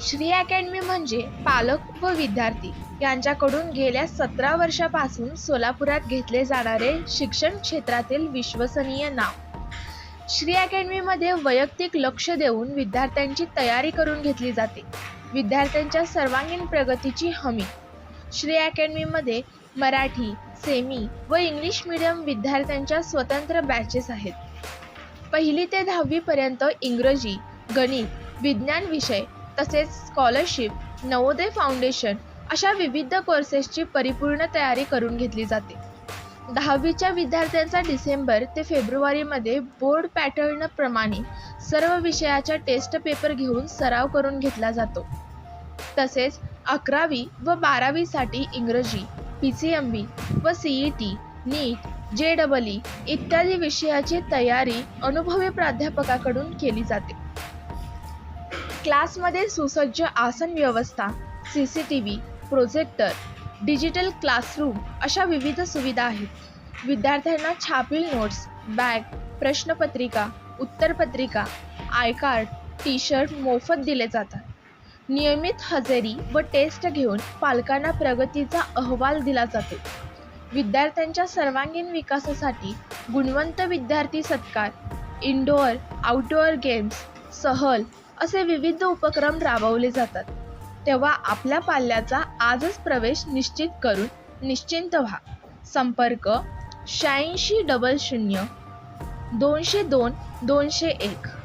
Shri academy म्हणजे पालक व विद्यार्थी. यांच्याकडून गेल्या सतरा वर्षापासून सोलापुरात घेतले जाणारे शिक्षण क्षेत्रातील विश्वसनीय नाव. श्री अकॅडमीमध्ये वैयक्तिक लक्ष देऊन विद्यार्थ्यांची तयारी करून घेतली जाते. विद्यार्थ्यांच्या सर्वांगीण प्रगतीची हमी. श्री अकॅडमीमध्ये मराठी सेमी व इंग्लिश मीडियम विद्यार्थ्यांच्या स्वतंत्र बॅचेस आहेत. पहिली ते दहावीपर्यंत इंग्रजी गणित विज्ञान विषय तसेच स्कॉलरशिप नवोदय फाउंडेशन अशा विविध कोर्सेसची परिपूर्ण तयारी करून घेतली जाते. दहावीच्या विद्यार्थ्यांचा डिसेंबर ते फेब्रुवारीमध्ये बोर्ड पॅटर्नप्रमाणे सर्व विषयाच्या टेस्ट पेपर घेऊन सराव करून घेतला जातो. तसेच अकरावी व बारावीसाठी इंग्रजी पी सी एम बी व सी ई टी नीट जे डबल ई इत्यादी विषयाची तयारी अनुभवी प्राध्यापकाकडून केली जाते. क्लासमध्ये सुसज्ज आसन व्यवस्था C C T V projector digital classroom अशा विविध सुविधा आहेत. विद्यार्थ्यांना छापील नोट्स बॅग प्रश्नपत्रिका उत्तरपत्रिका आय कार्ड टी शर्ट मोफत दिले जातात. नियमित हजेरी व टेस्ट घेऊन पालकांना प्रगतीचा अहवाल दिला जातो. विद्यार्थ्यांच्या सर्वांगीण विकासासाठी गुणवंत विद्यार्थी सत्कार इनडोअर आउटडोअर गेम्स सहल असे विविध उपक्रम राबवले जातात. तेव्हा आपल्या पाल्याचा आजच प्रवेश निश्चित करून निश्चिंत व्हा. संपर्क शहाऐंशी डबल शून्य दोनशे दोन दोनशे एक.